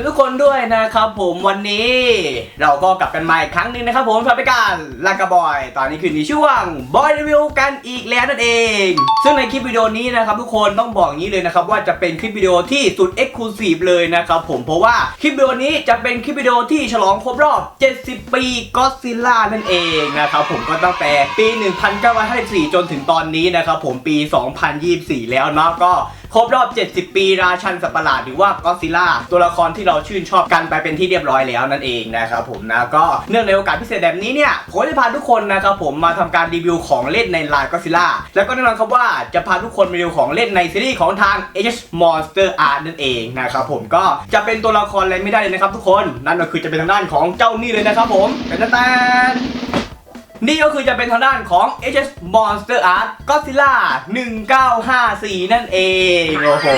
วัสดีทุกคนด้วยนะครับผมวันนี้เราก็กลับกันมาอีกครั้งหนึ่งนะครับผมสำหรับรายการลากาบอย ตอนนี้คือในช่วงบอยรีวิวกันอีกแล้วนั่นเอง ซึ่งในคลิปวิดีโอนี้นะครับทุกคนต้องบอกงนี้เลยนะครับว่าจะเป็นคลิปวิดีโอที่สุดเอ็กซ์คลูซีฟเลยนะครับผมเพราะว่าคลิปวิดีโอนี้จะเป็นคลิปวิดีโอที่ฉลองครบรอบ 70 ปีก็ซิล่านั่นเองนะครับผมก็ตั้งแต่ปี 1954 จนถึงตอนนี้นะครับผมปี 2024 แล้วเนาะก็ ครบรอบ 70 ปีราชันสัประหลาดหรือว่าก็ซิล่าตัวละครที่เราชื่นชอบกันไปเป็นที่เรียบร้อยแล้วนั่นเองนะครับผมนะก็เนื่องในโอกาสพิเศษแบบนี้เนี่ยผมจะพาทุกคนนะครับผมมาทำการรีวิวของเล่นในลายก็ซิล่าแล้วก็แน่นอนครับว่าจะพาทุกคนมารีวิวของเล่นในซีรีส์ของทาง H Monster Art นั่นเองนะครับผมก็จะเป็นตัวละครอะไรไม่ได้เลยนะครับทุกคนนั่นก็คือจะเป็นทางด้านของเจ้านี่เลยนะครับผมเป็นแตน นี่ก็คือจะเป็นทางด้านของ HS Monster Art Godzilla 1954 นั่นเอง โอ้โห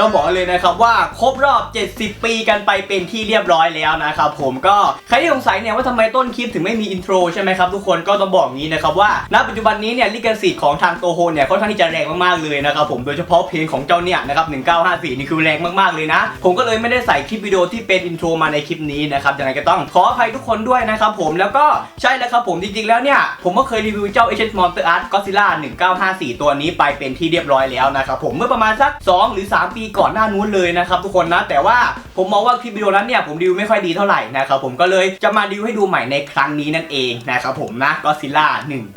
ต้องบอกเลยนะครับว่าครบรอบ 70 ปีกันไปเป็นที่เรียบร้อยแล้วนะครับผมก็ใครที่สงสัยเนี่ยว่าทำไมต้นคลิปถึงไม่มีอินโทรใช่ไหมครับทุกคนก็ต้องบอกงี้นะครับว่าณปัจจุบันนี้เนี่ยลิขสิทธิ์ของทางโตโฮเนี่ยค่อนข้างที่จะแรงมากๆเลยนะครับผมโดยเฉพาะเพลงของเจ้าเนี่ยนะครับ1954 นี่คือแรงมากๆเลยนะ ผมก็เลยไม่ได้ใส่คลิปวิดีโอที่เป็นอินโทรมาในคลิปนี้นะครับยังไงก็ต้องขออภัยทุกคนด้วยนะครับผมแล้วก็ใช่แล้วครับผมจริงๆแล้วเนี่ยผมก็เคยรีวิวเจ้า HS Monster Art Godzilla 1954 ตัวนี้ไปเป็นที่เรียบร้อยแล้วนะครับผมเมื่อประมาณสัก 2 หรือ 3 ปีก่อนหน้านู้นเลยนะครับทุกคนนะ แต่ว่าผมมองว่าคลิปวิดีโอนั้นเนี่ยผมรีวิวไม่ค่อยดีเท่าไหร่นะครับผมก็เลยจะมารีวิวให้ดูใหม่ในครั้งนี้นั่นเองนะครับผมนะ Godzilla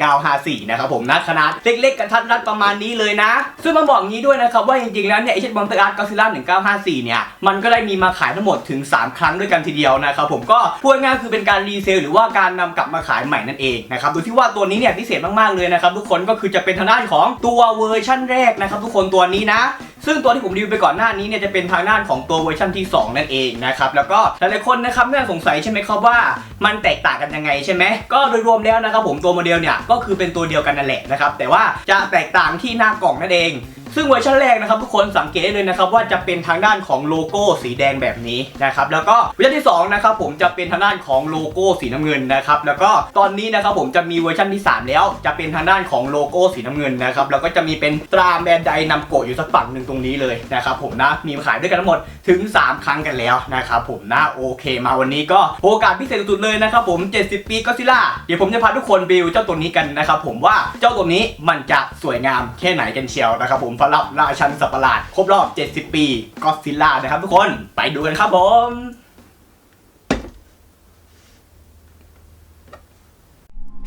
1954นะครับผมนะขนาดเล็กๆกระทัดรัดประมาณนี้เลยนะ ซึ่งต้องบอกงี้ด้วยนะครับว่าจริงๆแล้วเนี่ย HS Monster Art Godzilla 1954เนี่ยมันก็ได้มีมาขายทั้งหมดถึง 3 ครั้งด้วยกันทีเดียวนะครับผมก็พูดง่ายคือเป็นการรีเซลหรือว่าการนำกลับมาขายใหม่นั่นเองนะครับโดยที่ว่าตัวนี้เนี่ยพิเศษมากๆเลยนะครับทุกคนก็คือจะเป็นทางด้านของตัวเวอร์ชั่นแรกนะครับทุกคนตัวนี้นะ ซึ่งตัวที่ผมรีวิวไปก่อนหน้านี้เนี่ยจะเป็นทางด้านของตัวเวอร์ชันที่ 2 นั่นเองนะครับแล้วก็หลายๆคนนะครับน่าสงสัยใช่ไหมครับว่ามันแตกต่างกันยังไงใช่ไหมก็โดยรวมแล้วนะครับผมตัวโมเดลเนี่ยก็คือเป็นตัวเดียวกันนั่นแหละนะครับแต่ว่าจะแตกต่างที่หน้ากล่องนั่นเอง ซึ่งเวอร์ชันแรกนะครับทุกคนสังเกตได้เลยนะครับว่าจะเป็นทางด้านของโลโก้สีแดงแบบนี้นะครับแล้วก็เวอร์ชันที่สองนะครับผมจะเป็นทางด้านของโลโก้สีน้ำเงินนะครับแล้วก็ตอนนี้นะครับผมจะมีเวอร์ชันที่ 3 แล้วจะเป็นทางด้านของโลโก้สีน้ำเงินนะครับแล้วก็จะมีเป็นตราแบรนด์ใดนำโกะอยู่สักฝั่งหนึ่งตรงนี้เลยนะครับผมนะมีขายด้วยกันทั้งหมดถึง 3 ครั้งกันแล้วนะครับผมนะโอเค มาวันนี้ก็โอกาสพิเศษสุดๆเลยนะครับผม 70 ปีก็ซิล่าเดี๋ยวผมจะพาทุกคนบิวเจ้าตัวนี้กันนะครับผมว่าเจ้าตัวนี้มันจะสวยงามแค่ไหนกันเชียวนะครับผมสำหรับราชันสัปหลาด ครบรอบ 70 ปีก็ซิลล่านะครับทุกคนไปดูกันครับผม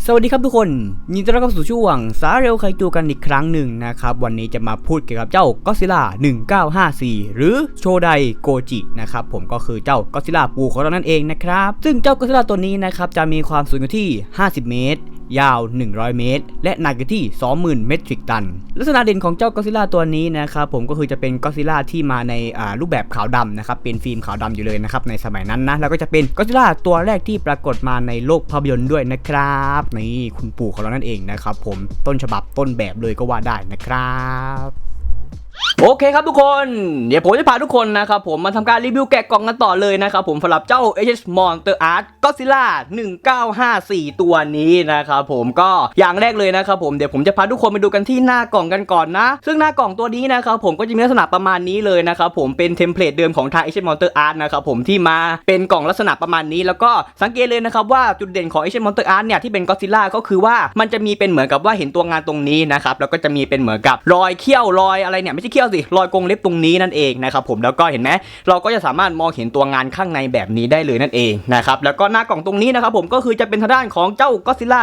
สวัสดีครับทุกคน ยินดีต้อนรับเข้าสู่ช่วงสาเร็วไคตูกันอีกครั้งหนึ่งนะครับ วันนี้จะมาพูดเกี่ยวกับเจ้าก็ซิล่า1954 หรือโชไดโกจินะครับผมก็คือเจ้าก็ซิล่าปูของเรานั่นเองนะครับ ซึ่งเจ้าก็ซิล่าตัวนี้นะครับจะมีความสูงอยู่ที่ 50 เมตร ยาว 100 เมตร และหนักอยู่ที่ 20,000 เมตริกตัน ลักษณะเด่นของเจ้าก็ซิล่าตัวนี้นะครับผมก็คือจะเป็นก็ซิล่าที่มาในารูปแบบขาวดำนะครับเป็นฟิล์มขาวดำอยู่เลยนะครับในสมัยนั้นนะแล้วก็จะเป็นก็ซิล่าตัวแรกที่ปรากฏมาในโลกภาพยนตร์ด้วยนะครับนี่คุณปู่ของเรานั่นเองนะครับผมต้นฉบับต้นแบบเลยก็ว่าได้นะครับ โอเคครับทุกคน เดี๋ยวผมจะพาทุกคนนะครับผมมาทำการรีวิวแกะกล่องกันต่อเลยนะครับผมสำหรับเจ้า HS Monster Art Godzilla 1954 ตัวนี้นะครับผมก็อย่างแรกเลยนะครับผมเดี๋ยวผมจะพาทุกคนไปดูกันที่หน้ากล่องกันก่อนนะ ซึ่งหน้ากล่องตัวนี้นะครับผมก็จะมีลักษณะประมาณนี้เลยนะครับผมเป็นเทมเพลตเดิมของทาง HS Monster Art นะครับผมที่มาเป็นกล่องลักษณะประมาณนี้ แล้วก็สังเกตเลยนะครับว่าจุดเด่นของ HS Monster Art เนี่ยที่เป็น Godzilla ก็คือว่ามันจะมีเป็นเหมือนกับว่าเห็นตัวงานตรงนี้นะครับแล้วก็จะมีเป็นเหมือนกับรอยเขี้ยวรอยอะไรเนี่ยไม่ใช่เขี้ยวสิรอยกรงเล็บตรงนี้นั่นเองนะครับผมแล้วก็เห็นไหมเราก็จะสามารถมองเห็นตัวงานข้างในแบบนี้ได้เลยนั่นเองนะครับแล้วก็หน้ากล่องตรงนี้นะครับผมก็คือจะเป็นทางด้านของเจ้าก็ซิล่า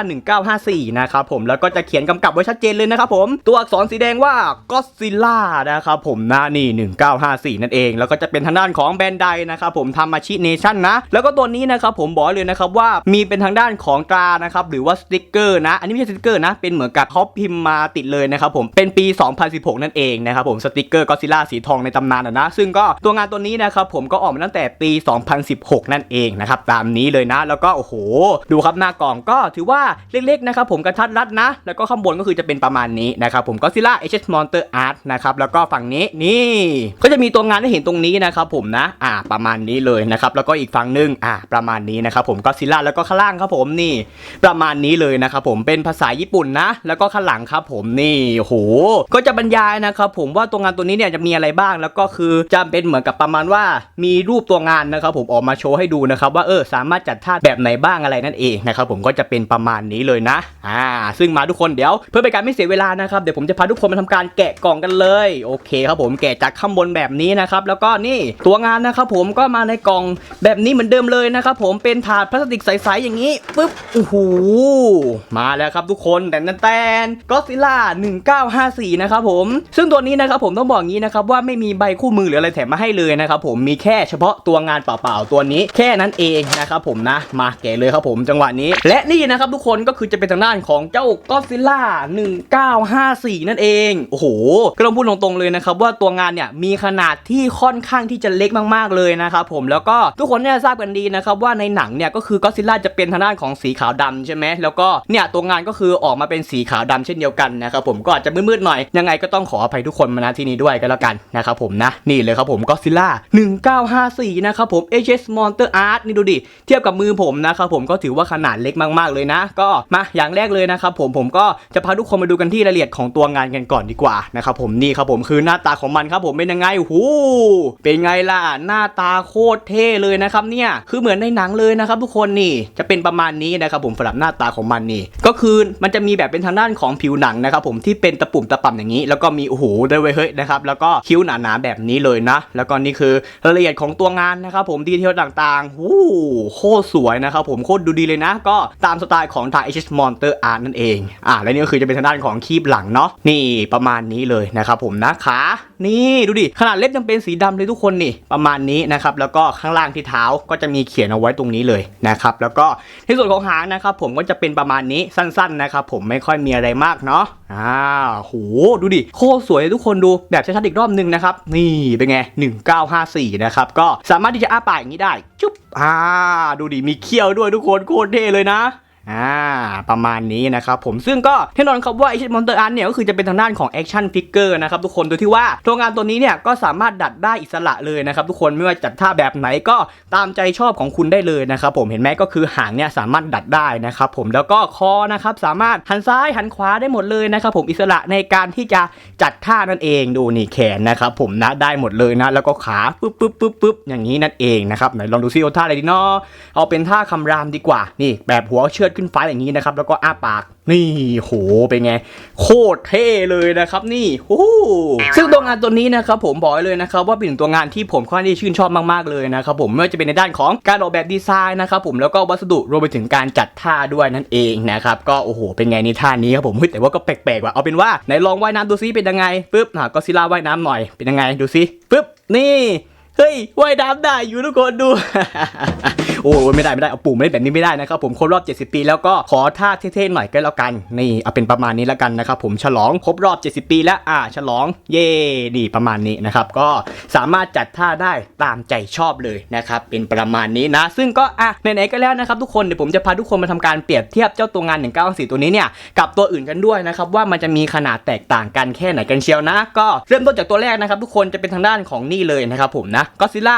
1954นะครับผมแล้วก็จะเขียนกำกับไว้ชัดเจนเลยนะครับผมตัวอักษรสีแดงว่าก็ซิล่านะครับผมนะนี่ 1954 นั่นเองแล้วก็จะเป็นทางด้านของแบรนด์ใดนะครับผมทำมาชิเนชั่นนะแล้วก็ตัวนี้นะครับผมบอกเลยนะครับว่ามีเป็นทางด้านของตรานะครับหรือว่าสติกเกอร์นะอันนี้ไม่ใช่สติกเกอร์นะเป็นเหมือนกับเขาพิมพ์มาติดเลยนะครับผมเป็นปี 2016 นั่นเองนะครับผมสติติกเกอร์ก็ซิล่าสีทองในตำนานอะนะ ซึ่งก็ตัวงานตัวนี้นะครับผมก็ออกมาตั้งแต่ปี 2016 นั่นเองนะครับตามนี้เลยนะ แล้วก็โอ้โห ดูครับหน้ากล่องก็ถือว่าเล็กๆนะครับผมกระทัดรัดนะ แล้วก็ข้างบนก็คือจะเป็นประมาณนี้นะครับผมก็ซิล่า HS Monster Art นะครับแล้วก็ฝั่งนี้นี่ก็จะมีตัวงานให้เห็นตรงนี้นะครับผมนะอ่าประมาณนี้เลยนะครับแล้วก็อีกฝั่งหนึงอ่าประมาณนี้นะครับผมก็ซิล่าแล้วก็ข้างล่างครับผมนี่ ประมาณนี้เลยนะครับผมเป็นภาษาญี่ปุ่นนะ แล้วก็ข้างหลังครับผมนี่โหก็จะบรรยายนะครับผมว่าตัวงานตัวนี้เนี่ยจะมีอะไรบ้างแล้วก็คือจะเป็นเหมือนกับประมาณว่ามีรูปตัวงานนะครับผมออกมาโชว์ให้ดูนะครับว่าเออสามารถจัดท่าแบบไหนบ้างอะไรนั่นเองนะครับผมก็จะเป็นประมาณนี้เลยนะอ่าซึ่งมาทุกคนเดี๋ยว เพื่อเป็นการไม่เสียเวลานะครับเดี๋ยวผมจะพาทุกคนมาทำการแกะกล่องกันเลยโอเคครับผมแกะจากข้างบนแบบนี้นะครับแล้วก็นี่ตัวงานนะครับผมก็มาในกล่องแบบนี้เหมือนเดิมเลยนะครับผมเป็นถาดพลาสติกใสๆอย่างนี้ปึ๊บโอ้โหมาแล้วครับทุกคนแตนแตนก็ซิล่า1954นะครับผมซึ่งตัวนี้นะครับผผมต้องบอกงี้นะครับว่าไม่มีใบคู่มือหรืออะไรแถมมาให้เลยนะครับผมมีแค่เฉพาะตัวงานเปล่าๆตัวนี้ แค่นั้นเองนะครับผมนะมาแกะเลยครับผมจังหวะนี้ และนี่นะครับทุกคนก็คือจะเป็นทางด้านของเจ้าก็ซิล่า1954 นั่นเองโอ้โหก็ต้องพูดตรงๆเลยนะครับว่าตัวงานเนี่ยมีขนาดที่ค่อนข้างที่จะเล็กมากๆเลยนะครับผมแล้วก็ทุกคนเนี่ยทราบกันดีนะครับว่าในหนังเนี่ยก็คือก็ซิล่าจะเป็นทางด้านของสีขาวดำใช่ไหมแล้วก็เนี่ยตัวงานก็คือออกมาเป็นสีขาวดำเช่นเดียวกันนะครับผมก็อาจจะมืดๆหน่อยยังไงก็ต้องขออภัยทุกคนมาณที่นี้ด้วยกันแล้วกันนะครับผมนะนี่เลยครับผมก็ซิล่า1954นะครับผม HS Monster Art นี่ดูดิเทียบกับมือผมนะครับผมก็ถือว่าขนาดเล็กมากๆเลยนะ ก็มาอย่างแรกเลยนะครับผมผมก็จะพาทุกคนมาดูกันที่รายละเอียดของตัวงานกันก่อนดีกว่านะครับผมนี่ครับผมคือหน้าตาของมันครับผมเป็นยังไงหูเป็นไงล่ะหน้าตาโคตรเท่เลยนะครับเนี่ยคือเหมือนในหนังเลยนะครับทุกคนนี่จะเป็นประมาณนี้นะครับผมสำหรับหน้าตาของมันนี่ ก็คือมันจะมีแบบเป็นทางด้านของผิวหนังนะครับผมที่เป็นตะปุ่มตะป่ำอย่างนี้ แล้วก็มีโอ้โหด้เวยเฮ้ยนะครับแล้วก็คิ้วหนาๆแบบนี้เลยนะ แล้วก็นี่คือรายละเอียดของตัวงานนะครับผมดีเทลต่างๆหูโคตรสวยนะครับผมโคตรดูดีเลยนะ ก็ตามสไตล์ของทาง HS Monster Art นั่นเองอ่าและนี่ก็คือจะเป็นทางด้านของคีบหลังเนาะนี่ประมาณนี้เลยนะครับผมนะขานี่ดูดิขนาดเล็บยังเป็นสีดำเลยทุกคนนี่ประมาณนี้นะครับแล้วก็ข้างล่างที่เท้าก็จะมีเขียนเอาไว้ตรงนี้เลยนะครับแล้วก็ในส่วนของหางนะครับผมก็จะเป็นประมาณนี้สั้นๆนะครับผมไม่ค่อยมีอะไรมากเนาะอ่าโหดูดิโคตรสวยทุกคนดูแบบชัดๆอีกรอบหนึงนะครับ นี่เป็นไง 1954 นะครับ ก็สามารถที่จะอ้าปากอย่างนี้ได้ จุ๊บอ่า ดูดิมีเขี้ยวด้วยทุกคนโคตรเท่เลยนะ อ่าประมาณนี้นะครับผมซึ่งก็แน่นอนครับว่าไอชิมอนเตอร์อาร์เนี่ยก็คือจะเป็นทางด้านของแอคชั่นฟิกเกอร์นะครับทุกคนโดยที่ว่าตัวงานตัวนี้เนี่ยก็สามารถดัดได้อิสระเลยนะครับทุกคนไม่ว่าจัดท่าแบบไหนก็ตามใจชอบของคุณได้เลยนะครับผมเห็นไหมก็คือหางเนี่ยสามารถดัดได้นะครับผมแล้วก็คอนะครับสามารถหันซ้ายหันขวาได้หมดเลยนะครับผมอิสระในการที่จะจัดท่านั่นเองดูนี่แขนนะครับผมนะได้หมดเลยนะแล้วก็ขาปึ๊บปึ๊บปึ๊บปึ๊บอย่างนี้นั่นเองนะครับไหนลองดูซิว่าท่าอะไรดีเนาะเอาเป็นท่าคำรามดีกว่านี่แบบหัวเชือดขึ้นฟ้าอย่างนี้นะครับ แล้วก็อ้าปาก นี่โหเป็นไง โคตรเท่เลยนะครับ นี่โอ้ซึ่งตัวงานตัวนี้นะครับผมบอกเลยนะครับว่าเป็นหนึ่งตัวงานที่ผมค่อนข้างที่ชื่นชอบมากๆเลยนะครับผมไม่ว่าจะเป็นในด้านของการออกแบบดีไซน์นะครับผมแล้วก็วัสดุรวมไปถึงการจัดท่าด้วยนั่นเองนะครับก็โอ้โห เป็นไงนี่ท่านี้ครับผมแต่ว่าก็แปลกๆว่ะเอาเป็นว่าไหนลองว่ายน้ำดูซิเป็นยังไงปึ๊บอะก็ซิล่าว่ายน้ำหน่อยเป็นยังไงดูซิปึ๊บนี่เฮ้ยว่ายน้ำได้อยู่ทุกคนดู โอ้ยไม่ได้ไม่ได้เอาปุ่มเล่นแบบนี้ไม่ได้นะครับผมครบรอบ 70 ปี แล้วก็ขอท่าเท่ๆหน่อยก็แล้วกันนี่เอาเป็นประมาณนี้แล้วกันนะครับผมฉลองครบรอบ 70 ปีแล้วอ่าฉลองเย่ดีประมาณนี้นะครับก็สามารถจัดท่าได้ตามใจชอบเลยนะครับเป็นประมาณนี้นะ ซึ่งก็อะไหนๆก็แล้วนะครับทุกคนเดี๋ยวผมจะพาทุกคนมาทำการเปรียบเทียบเจ้าตัวงาน 1994 ตัวนี้เนี่ยกับตัวอื่นกันด้วยนะครับว่ามันจะมีขนาดแตกต่างกันแค่ไหนกันเชียวนะ ก็เริ่มต้นจากตัวแรกนะครับทุกคนจะเป็นทางด้านของนี่เลยนะครับผมนะก็ซิล่า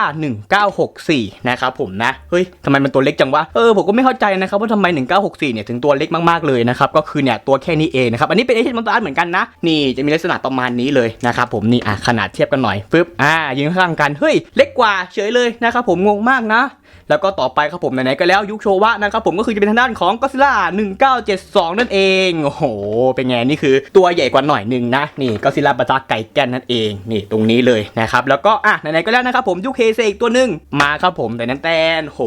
1964 นะครับผมนะเฮ้ยทำไมมันตัวเล็กจังวะ เออผมก็ไม่เข้าใจนะครับว่าทำไม 1964 เนี่ยถึงตัวเล็กมากๆเลยนะครับ ก็คือเนี่ยตัวแค่นี้เองนะครับ อันนี้เป็นเอเชียนมอนตอาร์เหมือนกันนะ นี่จะมีลักษณะประมาณนี้เลยนะครับผมนี่อะขนาดเทียบกันหน่อยปึ๊บอ่ายืนข้างกัน เฮ้ยเล็กกว่าเฉยเลยนะครับผมงงมากนะแล้วก็ต่อไปครับผมไหนๆก็แล้วยุคโชวะนะครับผมก็คือจะเป็นทางด้านของก็ซิล่า1972 นั่นเองโอ้โหเป็นไงนี่คือตัวใหญ่กว่าหน่อยหนึงนะนี่ก็ซิล่าปะตาไก่แกนนั่นเองนี่ตรงนี้เลยนะครับแล้วก็อะไหนๆก็แล้วนะครับผมยุคเฮเซอีกตัวหนึ่งมาครับผมแต่นั้นแตนโห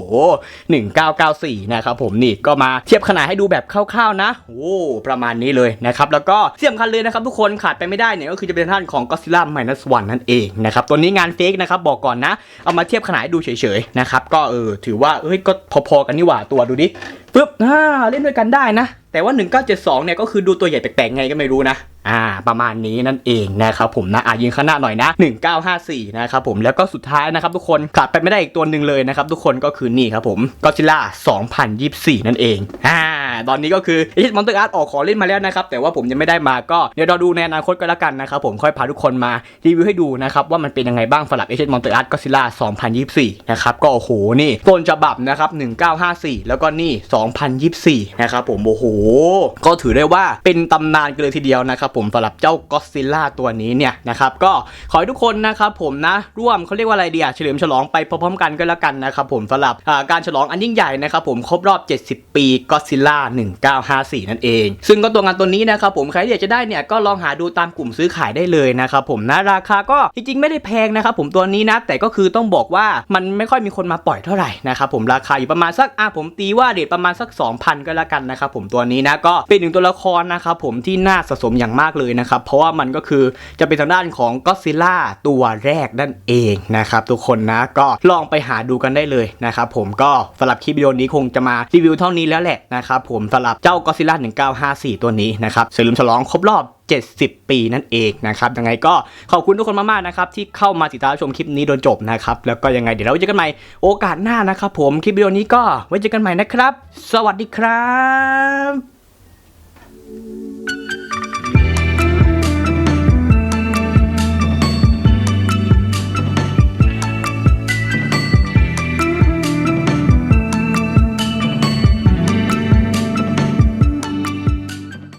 1994 นะครับผมนี่ก็มาเทียบขนาดให้ดูแบบคร่าวๆนะโอ้ประมาณนี้เลยนะครับแล้วก็ที่สำคัญเลยนะครับทุกคนขาดไปไม่ได้เนี่ยก็คือจะเป็นทางด้านของก็ซิล่า minus one นั่นเองนะครับตัวนี้งานเฟกนะครับบอกก่อนนะ เอามาเทียบขนาดให้ดูเฉยๆนะครับก็เออถือว่าเอ้ยก็พอๆกันนี่หว่าตัวดูดิปึ๊บอ่าเล่นด้วยกันได้นะ แต่ว่า 1972 เนี่ยก็คือดูตัวใหญ่แปลกๆไงก็ไม่รู้นะ อ่าประมาณนี้นั่นเองนะครับผมนะอะยิงข้างหน้าหน่อยนะ 1954นะครับผมแล้วก็สุดท้ายนะครับทุกคนขาดไปไม่ได้อีกตัวหนึ่งเลยนะครับทุกคนก็คือนี่ครับผมก็ซิล่า2024 นั่นเองอ่าตอนนี้ก็คือเอชมอนเตอร์อาร์ตออกขอเล่นมาแล้วนะครับแต่ว่าผมยังไม่ได้มาก็เดี๋ยวเราดูในอนาคตก็แล้วกันนะครับผมค่อยพาทุกคนมารีวิวให้ดูนะครับว่ามันเป็นยังไงบ้างสำหรับเอชมอนเตอร์อาร์ตก็ซิล่า2024 นะครับก็โอ้โหนี่ต้นฉบับนะครับ1954 แล้วก็นี่ 2024 นะครับผมโอ้โหก็ถือได้ว่าเป็นตำนานกันเลยทีเดียวนะครับผมสำหรับเจ้าก็ซิลล่าตัวนี้เนี่ยนะครับก็ขอให้ทุกคนนะครับผมนะร่วมเขาเรียกว่าอะไรดีอะเฉลิมฉลองไปพร้อมๆกันก็แล้วกันนะครับผมสำหรับอ่าการฉลองอันยิ่งใหญ่นะครับผมครบรอบ 70 ปีก็ซิล่า1954 นั่นเอง ซึ่งก็ตัวงานตัวนี้นะครับผมใครที่อยากจะได้เนี่ยก็ลองหาดูตามกลุ่มซื้อขายได้เลยนะครับผมนะราคาก็จริงๆไม่ได้แพงนะครับผมตัวนี้นะแต่ก็คือต้องบอกว่ามันไม่ค่อยมีคนมาปล่อยเท่าไหร่นะครับผมราคาอยู่ประมาณสักอะผมตีว่าเดทประมาณสัก 2,000 ก็แล้วกันนะครับผมตัวนี้นะก็เป็นหนึ่งตัวละครนะครับผมที่น่าสะสมอย่างมากเลยนะครับ เพราะว่ามันก็คือจะเป็นทางด้านของก็ซิล่าตัวแรกนั่นเองนะครับทุกคนนะก็ลองไปหาดูกันได้เลยนะครับผมก็สำหรับคลิปวิดีโอนี้คงจะมารีวิวเท่านี้แล้วแหละนะครับผมสำหรับเจ้าก็ซิล่า1954 ตัวนี้นะครับเฉลิมฉลองครบรอบ70 ปีนั่นเองนะครับยังไงก็ขอบคุณทุกคนมากๆนะครับที่เข้ามาติดตามชมคลิปนี้โดนจบนะครับแล้วก็ยังไงเดี๋ยวเราเจอกันใหม่โอกาสหน้านะครับผมคลิปวิดีโอนี้ก็ไว้เจอกันใหม่นะครับ สวัสดีครับ